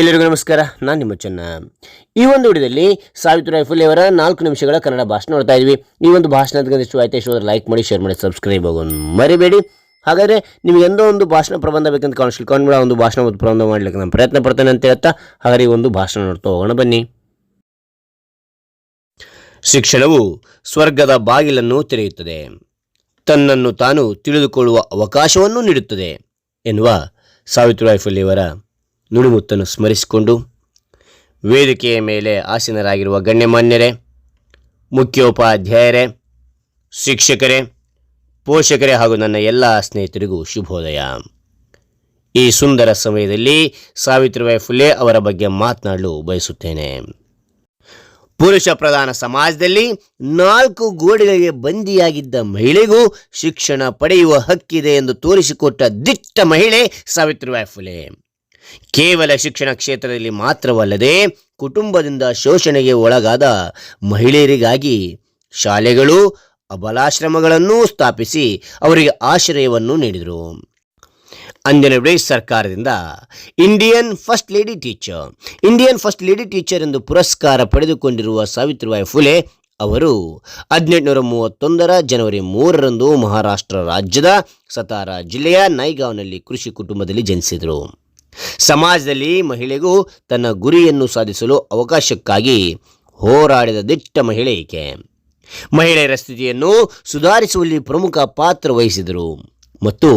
ಎಲ್ಲರಿಗೂ ನಮಸ್ಕಾರ, ನಾನು ನಿಮ್ಮ ಚೆನ್ನ. ಈ ಒಂದು ವಿಡಿಯೋದಲ್ಲಿ ಸಾವಿತ್ರಿ ಫುಲೆ ಅವರ ನಾಲ್ಕು ನಿಮಿಷಗಳ ಕನ್ನಡ ಭಾಷಣ ನೋಡ್ತಾ ಇದ್ವಿ. ಈ ಒಂದು ಭಾಷಣ ಇಷ್ಟ ಆಯ್ತು, ಇಷ್ಟು ಲೈಕ್ ಮಾಡಿ ಶೇರ್ ಮಾಡಿ ಸಬ್ಸ್ಕ್ರೈಬ್ ಆಗೋದು ಮರಿಬೇಡಿ. ಹಾಗಾದರೆ ನಿಮಗೆ ಎಂದೋ ಒಂದು ಭಾಷಣ ಪ್ರಬಂಧ ಬೇಕಂತ ಕಾಣಿಸ್ಲಿ ಕಾಣ್ಬೇಡ ಒಂದು ಭಾಷಣ ಒಂದು ಪ್ರಬಂಧ ಮಾಡ್ಲಿಕ್ಕೆ ನಾನು ಪ್ರಯತ್ನ ಪಡ್ತೇನೆ ಅಂತ ಹೇಳ್ತಾ, ಹಾಗಾದ್ರೆ ಈ ಒಂದು ಭಾಷಣ ನೋಡ್ತಾ ಹೋಗೋಣ, ಬನ್ನಿ. ಶಿಕ್ಷಣವು ಸ್ವರ್ಗದ ಬಾಗಿಲನ್ನು ತೆರೆಯುತ್ತದೆ. ತನ್ನನ್ನು ತಾನು ತಿಳಿದುಕೊಳ್ಳುವ ಅವಕಾಶವನ್ನು ನೀಡುತ್ತದೆ ಎನ್ನುವ ಸಾವಿತ್ರಿಬಾಯಿ ಫುಲೆಯವರ ನುಡಿಮುತ್ತನ್ನು ಸ್ಮರಿಸಿಕೊಂಡು ವೇದಿಕೆಯ ಮೇಲೆ ಆಸೀನರಾಗಿರುವ ಗಣ್ಯಮಾನ್ಯರೇ, ಮುಖ್ಯೋಪಾಧ್ಯಾಯರೇ, ಶಿಕ್ಷಕರೇ, ಪೋಷಕರೇ ಹಾಗೂ ನನ್ನ ಎಲ್ಲ ಸ್ನೇಹಿತರಿಗೂ ಶುಭೋದಯ. ಈ ಸುಂದರ ಸಮಯದಲ್ಲಿ ಸಾವಿತ್ರಿಬಾಯಿ ಫುಲೆ ಅವರ ಬಗ್ಗೆ ಮಾತನಾಡಲು ಬಯಸುತ್ತೇನೆ. ಪುರುಷ ಪ್ರಧಾನ ಸಮಾಜದಲ್ಲಿ ನಾಲ್ಕು ಗೋಡೆಗಳಿಗೆ ಬಂದಿಯಾಗಿದ್ದ ಮಹಿಳೆಗೂ ಶಿಕ್ಷಣ ಪಡೆಯುವ ಹಕ್ಕಿದೆ ಎಂದು ತೋರಿಸಿಕೊಟ್ಟ ದಿಟ್ಟ ಮಹಿಳೆ ಸಾವಿತ್ರಿಬಾಯಿ ಫುಲೆ. ಕೇವಲ ಶಿಕ್ಷಣ ಕ್ಷೇತ್ರದಲ್ಲಿ ಮಾತ್ರವಲ್ಲದೆ ಕುಟುಂಬದಿಂದ ಶೋಷಣೆಗೆ ಒಳಗಾದ ಮಹಿಳೆಯರಿಗಾಗಿ ಶಾಲೆಗಳು, ಅಬಲಾಶ್ರಮಗಳನ್ನು ಸ್ಥಾಪಿಸಿ ಅವರಿಗೆ ಆಶ್ರಯವನ್ನು ನೀಡಿದರು. ಅಂದಿನ ಬ್ರಿಟಿಷ್ ಸರ್ಕಾರದಿಂದ Indian first lady teacher. Indian first lady teacher ಎಂದು ಪುರಸ್ಕಾರ ಪಡೆದುಕೊಂಡಿರುವ ಸಾವಿತ್ರಿಬಾಯಿ ಫುಲೆ ಅವರು ಹದಿನೆಂಟುನೂರ ಮೂವತ್ತೊಂದರ ಜನವರಿ ಮೂರರಂದು ಮಹಾರಾಷ್ಟ್ರ ರಾಜ್ಯದ ಸತಾರಾ ಜಿಲ್ಲೆಯ ನೈಗಾವ್ನಲ್ಲಿ ಕೃಷಿ ಕುಟುಂಬದಲ್ಲಿ ಜನಿಸಿದರು. ಸಮಾಜದಲ್ಲಿ ಮಹಿಳೆಗೂ ತನ್ನ ಗುರಿಯನ್ನು ಸಾಧಿಸಲು ಅವಕಾಶಕ್ಕಾಗಿ ಹೋರಾಡಿದ ದಿಟ್ಟ ಮಹಿಳೆ ಈಕೆ. ಮಹಿಳೆಯರ ಸ್ಥಿತಿಯನ್ನು ಸುಧಾರಿಸುವಲ್ಲಿ ಪ್ರಮುಖ ಪಾತ್ರ ವಹಿಸಿದರು ಮತ್ತು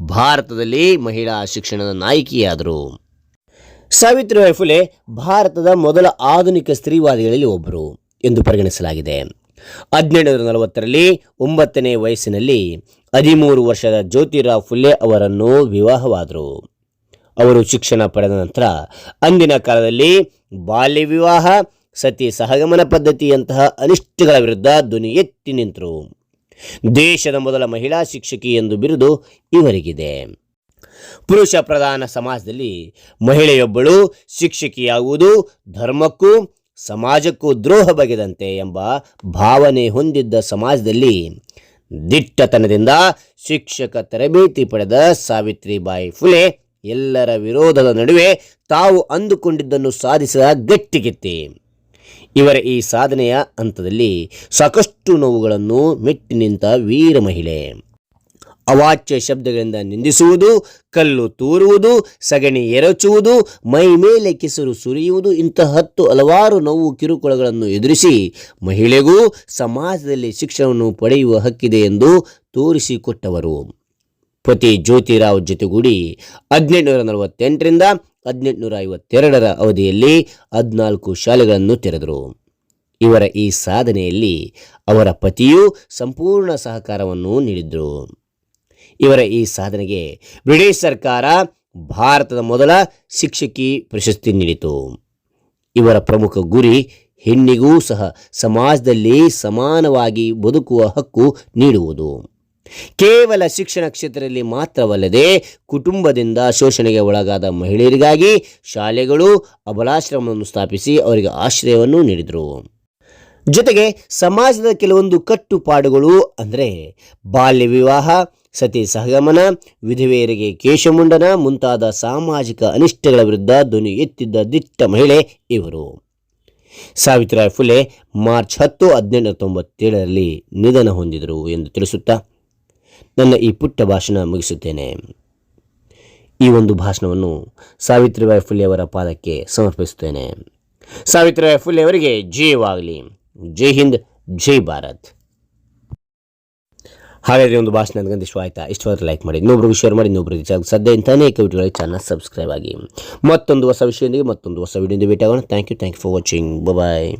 ಭಾರತದಲ್ಲಿ ಮಹಿಳಾ ಶಿಕ್ಷಣದ ನಾಯಕಿಯಾದರು. ಸಾವಿತ್ರಿಬಾಯಿ ಫುಲೆ ಭಾರತದ ಮೊದಲ ಆಧುನಿಕ ಸ್ತ್ರೀವಾದಿಗಳಲ್ಲಿ ಒಬ್ಬರು ಎಂದು ಪರಿಗಣಿಸಲಾಗಿದೆ. ಹದಿನೆಂಟುನೂರ ನಲವತ್ತರಲ್ಲಿ ಒಂಬತ್ತನೇ ವಯಸ್ಸಿನಲ್ಲಿ ಹದಿಮೂರು ವರ್ಷದ ಜ್ಯೋತಿರಾವ್ ಫುಲೆ ಅವರನ್ನು ವಿವಾಹವಾದರು. ಅವರು ಶಿಕ್ಷಣ ಪಡೆದ ನಂತರ ಅಂದಿನ ಕಾಲದಲ್ಲಿ ಬಾಲ್ಯ ವಿವಾಹ, ಸತಿ ಸಹಗಮನ ಪದ್ಧತಿಯಂತಹ ಅನಿಷ್ಟಗಳ ವಿರುದ್ಧ ಧ್ವನಿ ಎತ್ತಿ ನಿಂತರು. ದೇಶದ ಮೊದಲ ಮಹಿಳಾ ಶಿಕ್ಷಕಿ ಎಂದು ಬಿರುದು ಇವರಿಗಿದೆ. ಪುರುಷ ಪ್ರಧಾನ ಸಮಾಜದಲ್ಲಿ ಮಹಿಳೆಯೊಬ್ಬಳು ಶಿಕ್ಷಕಿಯಾಗುವುದು ಧರ್ಮಕ್ಕೂ ಸಮಾಜಕ್ಕೂ ದ್ರೋಹ ಬಗೆದಂತೆ ಎಂಬ ಭಾವನೆ ಹೊಂದಿದ್ದ ಸಮಾಜದಲ್ಲಿ ದಿಟ್ಟತನದಿಂದ ಶಿಕ್ಷಕ ತರಬೇತಿ ಪಡೆದ ಸಾವಿತ್ರಿಬಾಯಿ ಫುಲೆ ಎಲ್ಲರ ವಿರೋಧದ ನಡುವೆ ತಾವು ಅಂದುಕೊಂಡಿದ್ದನ್ನು ಸಾಧಿಸಿದ ಗಟ್ಟಿಗೆತ್ತಿ ಇವರ ಈ ಸಾಧನೆಯ ಹಂತದಲ್ಲಿ ಸಾಕಷ್ಟು ನೋವುಗಳನ್ನು ಮೆಟ್ಟಿ ನಿಂತ ವೀರ ಮಹಿಳೆ. ಅವಾಚ್ಯ ಶಬ್ದಗಳಿಂದ ನಿಂದಿಸುವುದು, ಕಲ್ಲು ತೂರುವುದು, ಸಗಣಿ ಎರಚುವುದು, ಮೈ ಮೇಲೆ ಕೆಸರು ಸುರಿಯುವುದು ಇಂತಹ ಹತ್ತು ಹಲವಾರು ನೋವು ಕಿರುಕುಳಗಳನ್ನು ಎದುರಿಸಿ ಮಹಿಳೆಗೂ ಸಮಾಜದಲ್ಲಿ ಶಿಕ್ಷಣವನ್ನು ಪಡೆಯುವ ಹಕ್ಕಿದೆ ಎಂದು ತೋರಿಸಿಕೊಟ್ಟವರು. ಪತಿ ಜ್ಯೋತಿರಾವ್ ಜೊತೆಗೂಡಿ ಹದಿನೆಂಟುನೂರ ನಲವತ್ತೆಂಟರಿಂದ ಹದಿನೆಂಟುನೂರ ಐವತ್ತೆರಡರ ಅವಧಿಯಲ್ಲಿ ಹದಿನಾಲ್ಕು ಶಾಲೆಗಳನ್ನು ತೆರೆದರು. ಇವರ ಈ ಸಾಧನೆಯಲ್ಲಿ ಅವರ ಪತಿಯೂ ಸಂಪೂರ್ಣ ಸಹಕಾರವನ್ನು ನೀಡಿದರು. ಇವರ ಈ ಸಾಧನೆಗೆ ಬ್ರಿಟಿಷ್ ಸರ್ಕಾರ ಭಾರತದ ಮೊದಲ ಶಿಕ್ಷಕಿ ಪ್ರಶಸ್ತಿ ನೀಡಿತು. ಇವರ ಪ್ರಮುಖ ಗುರಿ ಹೆಣ್ಣಿಗೂ ಸಹ ಸಮಾಜದಲ್ಲಿ ಸಮಾನವಾಗಿ ಬದುಕುವ ಹಕ್ಕು ನೀಡುವುದು. ಕೇವಲ ಶಿಕ್ಷಣ ಕ್ಷೇತ್ರದಲ್ಲಿ ಮಾತ್ರವಲ್ಲದೆ ಕುಟುಂಬದಿಂದ ಶೋಷಣೆಗೆ ಒಳಗಾದ ಮಹಿಳೆಯರಿಗಾಗಿ ಶಾಲೆಗಳು ಅಬಲಾಶ್ರಮವನ್ನು ಸ್ಥಾಪಿಸಿ ಅವರಿಗೆ ಆಶ್ರಯವನ್ನು ನೀಡಿದರು. ಜೊತೆಗೆ ಸಮಾಜದ ಕೆಲವೊಂದು ಕಟ್ಟುಪಾಡುಗಳು ಅಂದರೆ ಬಾಲ್ಯ ವಿವಾಹ, ಸತಿ ಸಹಗಮನ, ವಿಧವೆಯರಿಗೆ ಕೇಶಮುಂಡನ ಮುಂತಾದ ಸಾಮಾಜಿಕ ಅನಿಷ್ಟಗಳ ವಿರುದ್ಧ ಧ್ವನಿ ಎತ್ತಿದ್ದ ದಿಟ್ಟ ಮಹಿಳೆ ಇವರು. ಸಾವಿತ್ರಿಬಾಯಿ ಫುಲೆ ಮಾರ್ಚ್ ಹತ್ತು ಹದಿನೆಂಟು ತೊಂಬತ್ತೇಳರಲ್ಲಿ ನಿಧನ ಹೊಂದಿದರು ಎಂದು ತಿಳಿಸುತ್ತಾ ನನ್ನ ಈ ಪುಟ್ಟ ಭಾಷಣ ಮುಗಿಸುತ್ತೇನೆ. ಈ ಒಂದು ಭಾಷಣವನ್ನು ಸಾವಿತ್ರಿಬಾಯಿ ಫುಲೆ ಅವರ ಪಾದಕ್ಕೆ ಸಮರ್ಪಿಸುತ್ತೇನೆ. ಸಾವಿತ್ರಿಬಾಯಿ ಫುಲೆ ಅವರಿಗೆ ಜಯವಾಗಲಿ ಜೈ ಹಿಂದ್, ಜೈ ಭಾರತ್. ಹಾಗಾದರೆ ಒಂದು ಭಾಷಣ ನನಗಂತ ಇಷ್ಟ ಆಯ್ತಾ? ಇಷ್ಟವಾದ್ರೆ ಲೈಕ್ ಮಾಡಿ. ಇನ್ನೊಬ್ಬರು ಶೇರ್ ಮಾಡಿ, ಇನ್ನೊಬ್ರಿಗೆ ಸದ್ಯ ಇಂಥ ಅನೇಕ ವಿಡಿಯೋಗಳಿಗೆ ಚಾನಲ್ ಸಬ್ಸ್ಕ್ರೈಬ್ ಆಗಿ. ಮತ್ತೊಂದು ಹೊಸ ವಿಷಯದೊಂದಿಗೆ ಮತ್ತೊಂದು ಹೊಸ ವಿಡಿಯೋದಿಂದ ಭೇಟಿ ಆಗೋಣ thank you thank you for watching bye